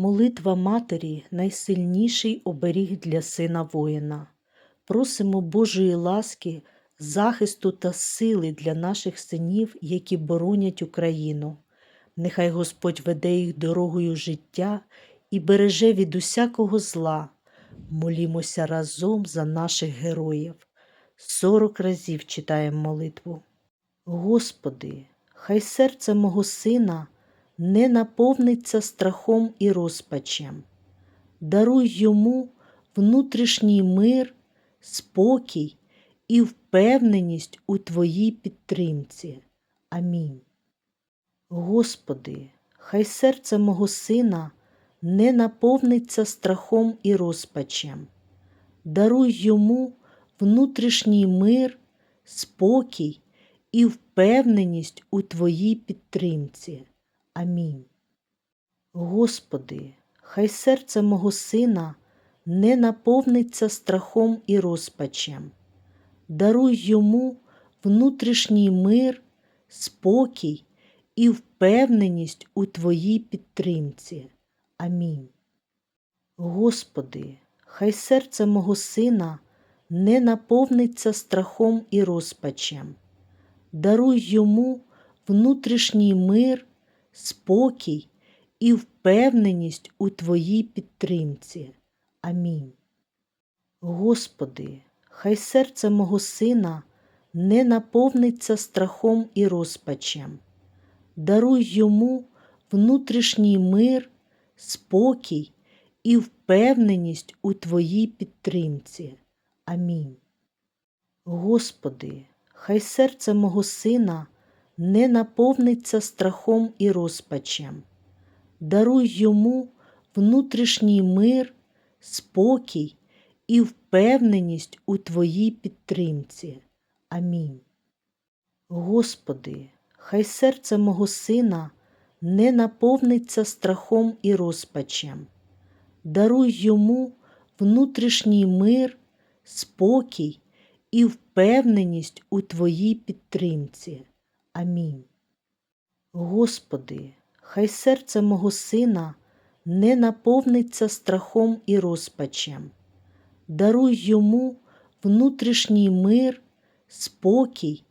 Молитва Матері найсильніший оберіг для сина воїна. Просимо Божої ласки, захисту та сили для наших синів, які боронять Україну. Нехай Господь веде їх дорогою життя і береже від усякого зла. Молімося разом за наших героїв. Сорок разів читаємо молитву. Господи, хай серце мого сина не наповниться страхом і розпачем. Даруй йому внутрішній мир, спокій і впевненість у Твоїй підтримці. Амінь. Господи, хай серце мого сина не наповниться страхом і розпачем. Даруй йому внутрішній мир, спокій і впевненість у Твоїй підтримці. Амінь. Господи, хай серце мого сина не наповниться страхом і розпачем. Даруй йому внутрішній мир, спокій і впевненість у Твоїй підтримці. Амінь. Господи, хай серце мого сина не наповниться страхом і розпачем. Даруй йому внутрішній мир, спокій і впевненість у Твоїй підтримці. Амінь. Господи, хай серце мого сина не наповниться страхом і розпачем. Даруй йому внутрішній мир, спокій і впевненість у Твоїй підтримці. Амінь. Господи, хай серце мого сина не наповниться страхом і розпачем. Даруй йому внутрішній мир, спокій і впевненість у Твоїй підтримці. Амінь. Господи, хай серце мого сина не наповниться страхом і розпачем. Даруй йому внутрішній мир, спокій і впевненість у Твоїй підтримці. Амінь. Господи, хай серце мого сина не наповниться страхом і розпачем. Даруй йому внутрішній мир, спокій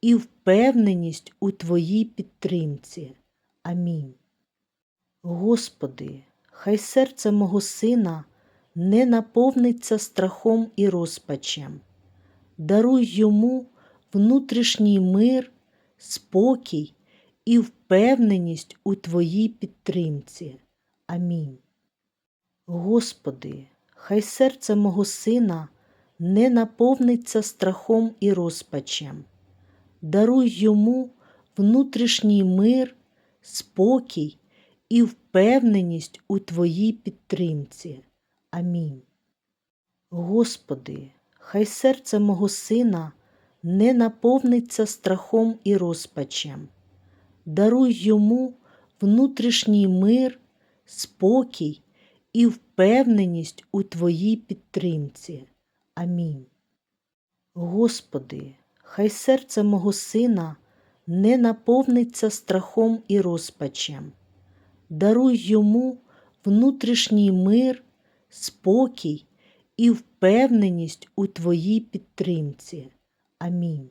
і впевненість у Твоїй підтримці. Амінь. Господи, хай серце мого сина не наповниться страхом і розпачем. Даруй йому внутрішній мир, спокій і впевненість у Твоїй підтримці. Амінь. Господи, хай серце мого сина не наповниться страхом і розпачем. Даруй йому внутрішній мир, спокій і впевненість у Твоїй підтримці. Амінь. Господи, хай серце мого сина не наповниться страхом і розпачем. Даруй йому внутрішній мир, спокій і впевненість у Твоїй підтримці. Амінь. Господи, хай серце мого сина не наповниться страхом і розпачем. Даруй йому внутрішній мир, спокій і впевненість у Твоїй підтримці. Амінь.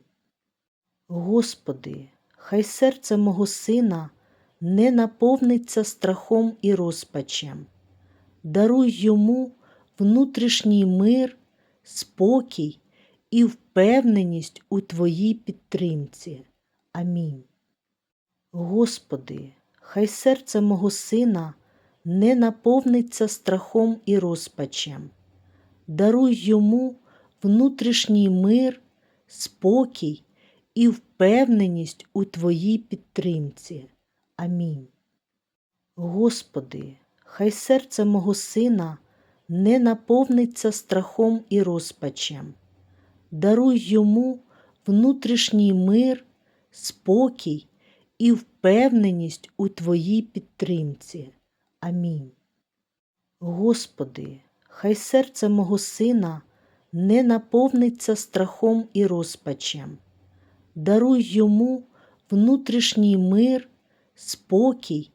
Господи, хай серце мого сина не наповниться страхом і розпачем. Даруй йому внутрішній мир, спокій і впевненість у Твоїй підтримці. Амінь. Господи, хай серце мого сина не наповниться страхом і розпачем. Даруй йому внутрішній мир, спокій і впевненість у Твоїй підтримці. Амінь. Господи, хай серце мого сина не наповниться страхом і розпачем. Даруй йому внутрішній мир, спокій і впевненість у Твоїй підтримці. Амінь. Господи, хай серце мого сина не наповниться страхом і розпачем. Даруй йому внутрішній мир, спокій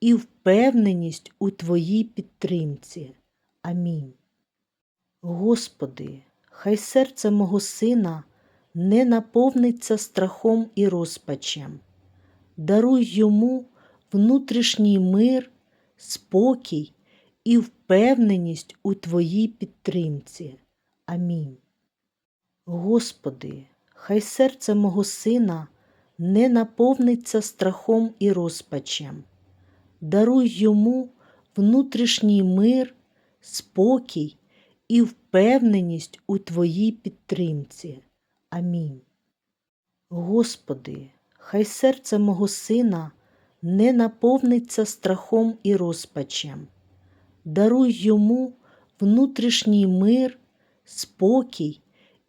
і впевненість у Твоїй підтримці. Амінь. Господи, хай серце мого сина не наповниться страхом і розпачем. Даруй йому внутрішній мир, спокій і впевненість у Твоїй підтримці. Амінь. Господи, хай серце мого сина не наповниться страхом і розпачем. Даруй йому внутрішній мир, спокій і впевненість у Твоїй підтримці. Амінь. Господи, хай серце мого сина не наповниться страхом і розпачем. Даруй йому внутрішній мир, спокій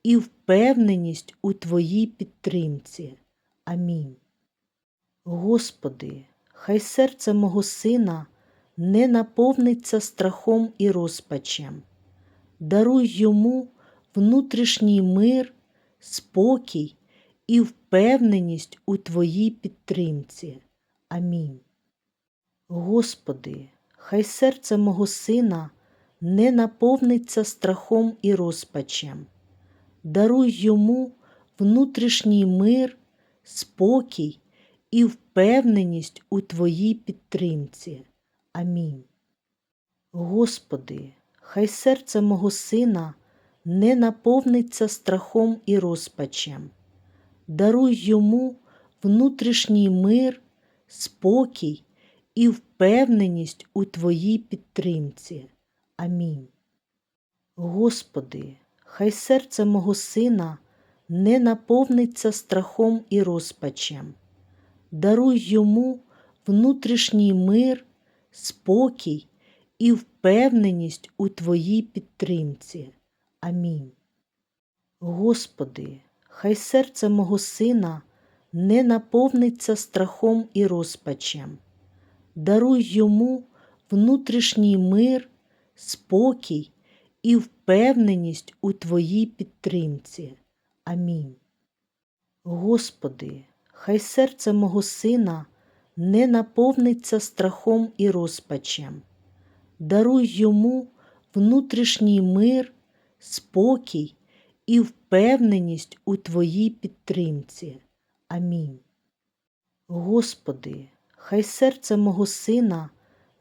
і впевненість у Твоїй підтримці. Амінь. Господи, хай серце мого сина не наповниться страхом і розпачем. Даруй йому внутрішній мир, спокій і впевненість у Твоїй підтримці. Амінь. Господи, хай серце мого сина не наповниться страхом і розпачем. Даруй йому внутрішній мир, спокій і впевненість у Твоїй підтримці. Амінь. Господи, хай серце мого сина не наповниться страхом і розпачем. Даруй йому внутрішній мир, спокій і впевненість у Твоїй підтримці. Амінь. Господи, хай серце мого сина не наповниться страхом і розпачем. Даруй йому внутрішній мир, спокій і впевненість у Твоїй підтримці. Амінь. Господи, хай серце мого сина не наповниться страхом і розпачем. Даруй йому внутрішній мир, спокій і впевненість у Твоїй підтримці. Амінь. Господи, хай серце мого сина не наповниться страхом і розпачем. Даруй йому внутрішній мир, спокій і впевненість у Твоїй підтримці. Амінь. Господи, хай серце мого сина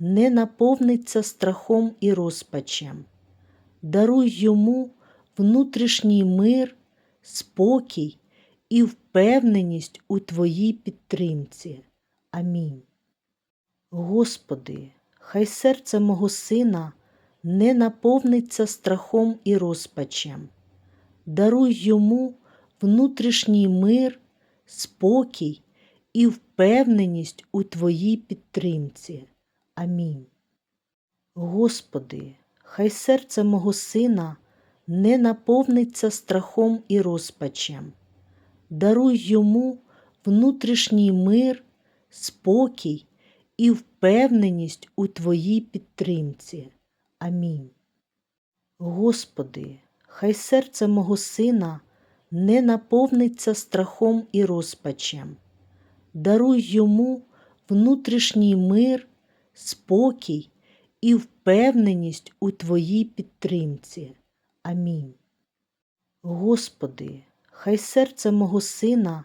не наповниться страхом і розпачем. Даруй йому внутрішній мир, спокій і впевненість у Твоїй підтримці. Амінь. Господи, хай серце мого сина не наповниться страхом і розпачем. Даруй йому внутрішній мир, спокій і впевненість у Твоїй підтримці. Амінь. Господи, хай серце мого сина не наповниться страхом і розпачем. Даруй йому внутрішній мир, спокій і впевненість у Твоїй підтримці. Амінь. Господи, хай серце мого сина не наповниться страхом і розпачем. Даруй йому внутрішній мир, спокій і впевненість у Твоїй підтримці. Амінь. Господи, хай серце мого сина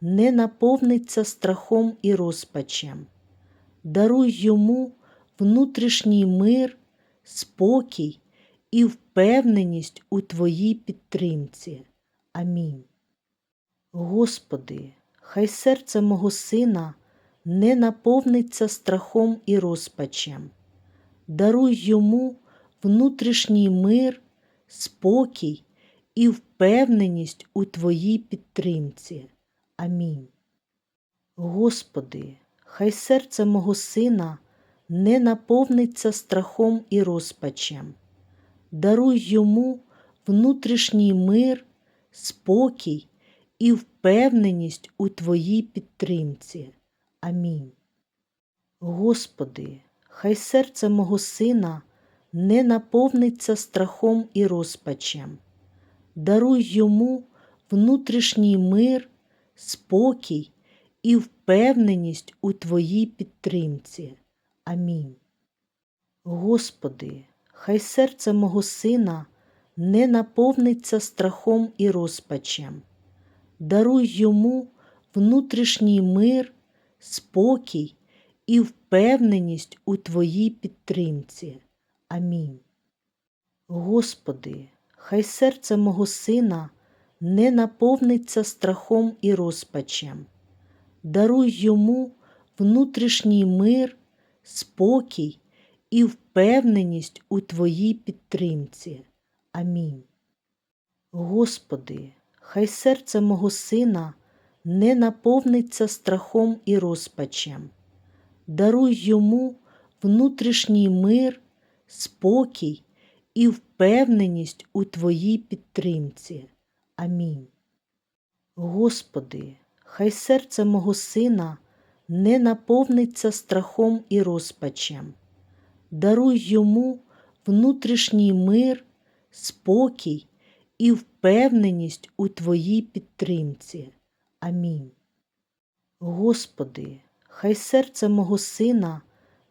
не наповниться страхом і розпачем. Даруй йому внутрішній мир, спокій і впевненість у Твоїй підтримці. Амінь. Господи, хай серце мого сина не наповниться страхом і розпачем. Даруй йому внутрішній мир, спокій і впевненість у Твоїй підтримці. Амінь. Господи, хай серце мого сина не наповниться страхом і розпачем. Даруй йому внутрішній мир, спокій і впевненість у Твоїй підтримці. Амінь. Господи, хай серце мого сина не наповниться страхом і розпачем. Даруй йому внутрішній мир, спокій і впевненість у Твоїй підтримці. Амінь. Господи, хай серце мого сина не наповниться страхом і розпачем. Даруй йому внутрішній мир, спокій і впевненість у Твоїй підтримці. Амінь. Господи, хай серце мого сина не наповниться страхом і розпачем. Даруй йому внутрішній мир, спокій і впевненість у Твоїй підтримці. Амінь. Господи, хай серце мого сина не наповниться страхом і розпачем. Даруй йому внутрішній мир, спокій і впевненість у Твоїй підтримці. Амінь. Господи, хай серце мого сина не наповниться страхом і розпачем. Даруй йому внутрішній мир, спокій і впевненість у Твоїй підтримці. Амінь. Господи, хай серце мого сина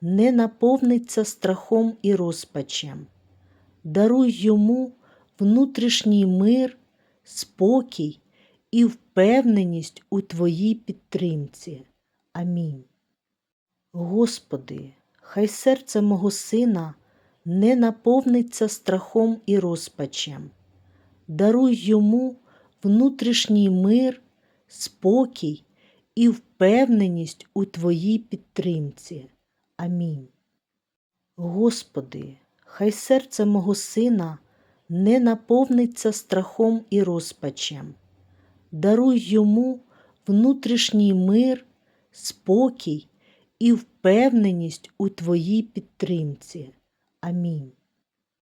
не наповниться страхом і розпачем. Даруй йому внутрішній мир, спокій і впевненість у Твоїй підтримці. Амінь. Господи, хай серце мого сина не наповниться страхом і розпачем. Даруй йому внутрішній мир, спокій і впевненість у Твоїй підтримці. Амінь. Господи, хай серце мого сина не наповниться страхом і розпачем. Даруй йому внутрішній мир, спокій і впевненість у Твоїй підтримці. Амінь.